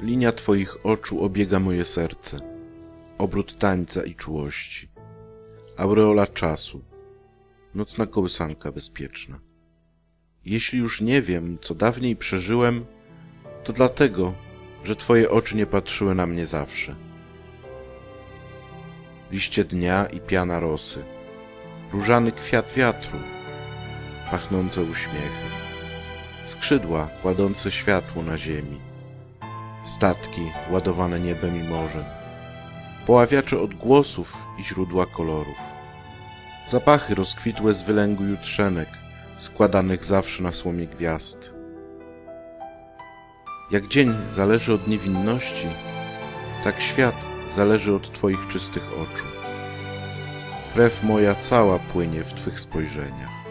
Linia Twoich oczu obiega moje serce, obrót tańca i czułości, aureola czasu, nocna kołysanka bezpieczna. Jeśli już nie wiem, co dawniej przeżyłem, to dlatego, że Twoje oczy nie patrzyły na mnie zawsze. Liście dnia i piana rosy, różany kwiat wiatru, pachnące uśmiechy, skrzydła kładące światło na ziemi, statki ładowane niebem i morzem, poławiacze odgłosów i źródła kolorów, zapachy rozkwitłe z wylęgu jutrzenek, składanych zawsze na słomie gwiazd. Jak dzień zależy od niewinności, tak świat zależy od Twoich czystych oczu. Krew moja cała płynie w Twych spojrzeniach.